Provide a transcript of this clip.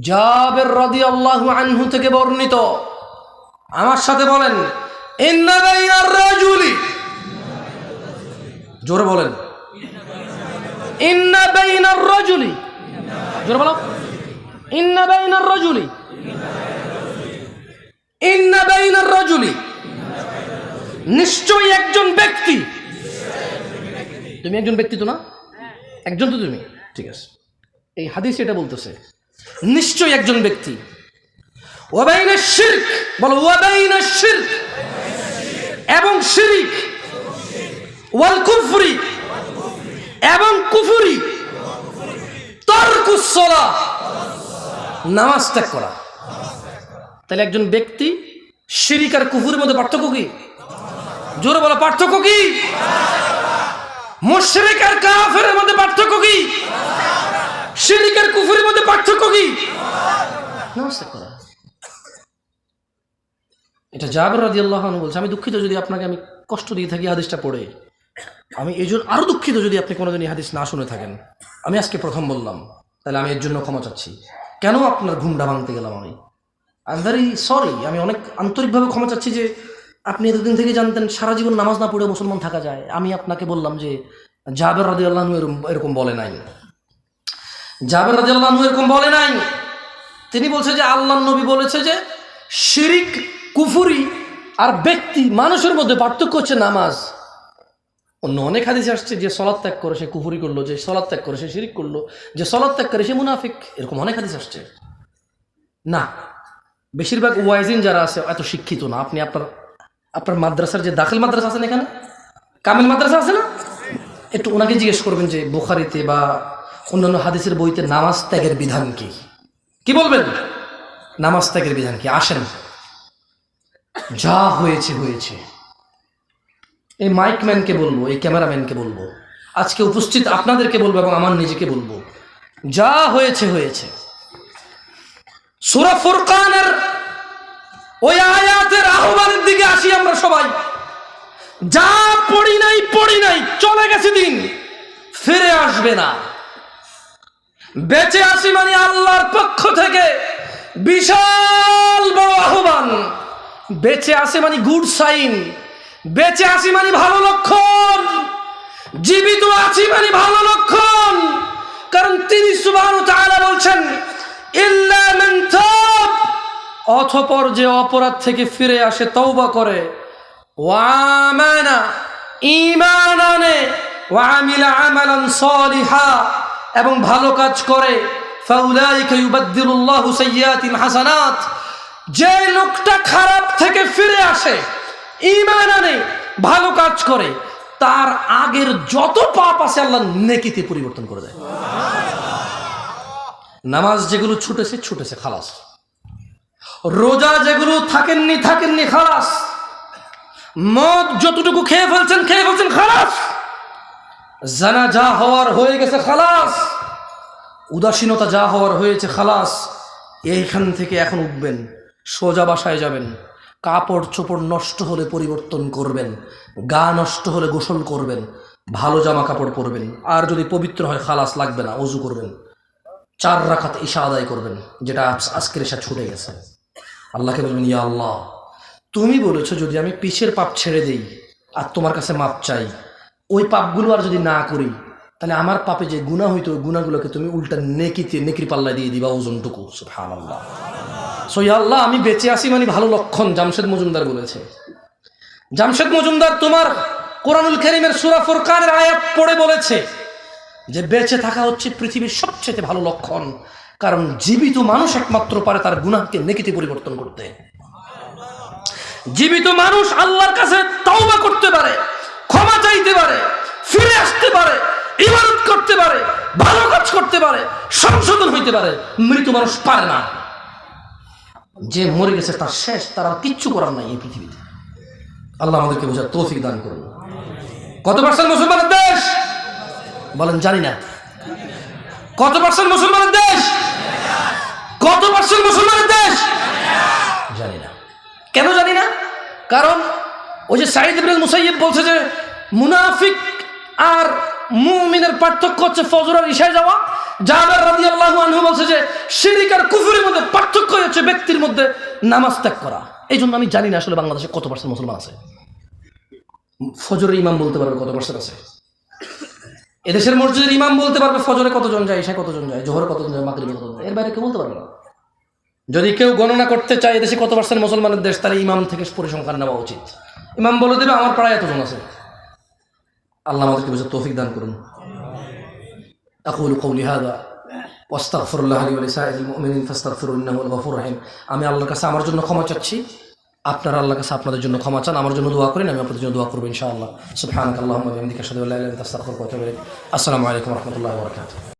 জাবের রাদি আল্লাহ আনহু থেকে বর্ণিত। আমার সাথে বলেন রাজুলি। জোরে বলেন। রাজুলি। জোরে বলো। ইন্না বাইনার রাজুলি। ইন্না নিশ্চয়ই একজন ব্যক্তি। তুমি একজন ব্যক্তি তো না? একজন তো তুমি। ঠিক আছে। এই হাদিস এটা বলতেছে নিশ্চয়ই একজন ব্যক্তি। এবং শিরিক কুফরি। এবং কুফরি তরকুসলা নামাজ ত্যাগ করা। তাহলে একজন ব্যক্তি শিরিক আর কুফুরের মধ্যে পার্থক্য কি? জোরে বলো, পার্থক্য কি? মুশরিক আর কাফের মধ্যে পার্থক্য কি শিরিক আর কুফুরের মধ্যে পার্থক্য কি? নামাজ করা এটা জাবের রাদিয়াল্লাহু আনহু বলছে, আমি দুঃখিত যদি আপনাকে আমি কষ্ট দিয়ে থাকি হাদিসটা পড়ে। আমি এই জন্য আরও দুঃখিত যদি আপনি কোনোদিন এই হাদিস না শুনে থাকেন। আমি আজকে প্রথম বললাম, তাহলে আমি এর জন্য ক্ষমা চাচ্ছি। কেন আপনার ঘুমটা ভাঙতে গেলাম আমি? আই ভেরি সরি আমি অনেক আন্তরিকভাবে ক্ষমা চাচ্ছি যে আপনি এতদিন থেকে জানতেন, সারা জীবন নামাজ না পড়ে মুসলমান থাকা যায়। আমি আপনাকে বললাম যে জাবের রাজি আল্লাহ এরকম বলে নাই। জাবের রাজি এরকম বলে নাই। তিনি বলছে যে আল্লাহ নবী বলেছে যে, শিরিক, কুফুরি আর ব্যক্তি, মানুষের মধ্যে পার্থক্য হচ্ছে নামাজ। অন্য অনেক হাদিস আসছে যে সলাদ ত্যাগ করে সে কুফুরি করল, যে সলাদ ত্যাগ করে সে শিরিক করল, যে সলাদ ত্যাগ করে সে মুনাফিক, এরকম অনেক হাদিস আসছে। না, বেশিরভাগ ওয়াইজিন যারা আছে, এত শিক্ষিত না। আপনি আপনার আপনার মাদ্রাসার যে দাখিল মাদ্রাসা আছেন এখানে? কামিল মাদ্রাসা আছে না? একটু ওনাকে জিজ্ঞেস করবেন যে, বুখারিতে বা অন্যান্য হাদিসের বইতে নামাজ ত্যাগের বিধান কি? কি বলবেন? নামাজ ত্যাগের বিধান কি? আসেন। যা হয়েছে হয়েছে। এই মাইকম্যানকে বলব, এই ক্যামেরাম্যানকে বলব। আজকে উপস্থিত আপনাদেরকে বলব এবং আমার নিজেকে বলব। যা হয়েছে হয়েছে। সুরা ফুরকানের ওই আয়াতের আহ্বানের দিকে আসি আমরা সবাই। যা পড়ি নাই পড়ি নাই, চলে গেছে দিন। ফিরে আসবে না। বেঁচে আসি মানে আল্লাহর পক্ষ থেকে। বিশাল বড় আহ্বান। বেঁচে আসে মানে গুড সাইন। বেঁচে আসি মানে ভালো লক্ষণ। জীবিত আছি মানে ভালো লক্ষণ। কারণ তিনি সুবাহ বলছেন তাব অথপর যে অপরাধ থেকে ফিরে আসে তওবা করে। ওয়ামানা ঈমান আনে ওয়ামিলা আমালান সলিহা এবং ভালো কাজ করে হাসানাত, যে লোকটা খারাপ থেকে ফিরে আসে, ঈমান আনে, ভালো কাজ করে, তার আগের যত পাপ আছে আল্লাহ নেকিতে পরিবর্তন করে দেয়। নামাজ যেগুলো ছুটেছে ছুটেছে, খালাস। রোজা যেগুলো থাকেননি থাকেননি, খালাস। মদ যতটুকু খেয়ে ফেলছেন খেয়ে ফেলছেন, খালাস। জানা যা হওয়ার হয়ে গেছে, খালাস। উদাসীনতা যা হওয়ার হয়েছে, খালাস। এইখান থেকে এখন উঠবেন, সোজা বাসায় যাবেন। কাপড় চোপড় নষ্ট হলে পরিবর্তন করবেন, গা নষ্ট হলে গোসল করবেন, ভালো জামা কাপড় পরবেন, আর যদি পবিত্র হয়, খালাস, লাগবে না অজু করবেন। চার রাখাত ঈশা আদায় করবেন, যেটা আজ- আজকের এসা ছুটে গেছে। আল্লাহকে বলবেন, ইয়া আল্লাহ, তুমি বলেছ যদি আমি পিছের পাপ ছেড়ে দেই, আর তোমার কাছে মাপ চাই ওই পাপগুলো আর যদি না করি, তাহলে আমার পাপে যে গুণা হইতো, ওই গুণাগুলোকে তুমি উল্টা নেকিতে নেকির পাল্লা দিয়ে দিবা, ওজনটুকু। সুবহান আল্লাহ, আমি বেঁচে আসি মানে ভালো লক্ষণ, জামশেদ মজুমদার বলেছে। জামশেদ মজুমদার তোমার কোরআনুল করিমের সুরা ফুরকানের আয়াত পড়ে বলেছে যে বেঁচে থাকা হচ্ছে পৃথিবীর সবচেয়ে ভালো লক্ষণ, কারণ জীবিত মানুষ একমাত্র পারে তার গুনাহকে নেকিতে পরিবর্তন করতে। জীবিত মানুষ আল্লাহর কাছে তওবা করতে পারে। ক্ষমা চাইতে পারে, ফিরে আসতে পারে, ইবাদত করতে পারে, ভালো কাজ করতে পারে, সংশোধন হইতে পারে, মৃত মানুষ পারে না। যে মরে গেছে তার শেষ, তার আর কিচ্ছু করার নাই এই পৃথিবীতে। আল্লাহ আমাদেরকে বোঝার তৌফিক দান করুন। কত পার্সেন্ট মুসলমানের দেশ? বলেন, জানি না। কত পার্সেন্ট মুসলমানের দেশ? কত পার্সেন্ট মুসলমানের দেশ? জানি না। কেন জানি না? কারণ ওই যে সাইদ মুসাইয়িব বলছে যে মুনাফিক আর মুমিনের পার্থক্য হচ্ছে ফজর আর ইশায় যাওয়া। জাবের রাদিয়াল্লাহু আনহু বলছে যে, শিরিক আর কুফরের মধ্যে পার্থক্য হচ্ছে ব্যক্তির মধ্যে নামাজ ত্যাগ করা। এই জন্য আমি জানি না আসলে বাংলাদেশে কত পার্সেন্ট মুসলমান আছে। ফজরের ইমাম বলতে পারবে কত পার্সেন্ট আছে? এদেশের মসজিদের ইমাম বলতে পারবে ফজরে কতজন যায় এসে কতজন যায়, জোহরে কতজন যায়, মাগরিবে কতজন এর বাইরে কেউ বলতে পারবে না। যদি কেউ গণনা করতে চায় এদেশে কত পার্সেন্ট মুসলমানের দেশ, তাহলে ইমাম থেকে পরিসংখ্যান নেওয়া উচিত। ইমাম বলে দেবে, আমার পাড়ায় এতজন আছে। আল্লাহ আমাদেরকে বুঝে তৌফিক দান করুন أقول قولي هذا واستغفر الله لي ولسائر المؤمنين فاستغفروا انه هو الغفور الرحيم আমি আল্লাহর কাছে আমার জন্য ক্ষমা চাচ্ছি আপনারা আল্লাহর কাছে আপনাদের জন্য ক্ষমা চান আমার জন্য দোয়া করেন আমি আপনাদের জন্য দোয়া করবো ইনশাআল্লাহ সুবহানাক আল্লাহুম্মা ওয়া বিহামদিকা আশহাদু আল্লা ইলাহা ইল্লা আনতা আস্তাগফিরুকা ওয়া আতুবু ইলাইক আসসালামু আলাইকুম ওয়া রাহমাতুল্লাহি ওয়া বারাকাতুহু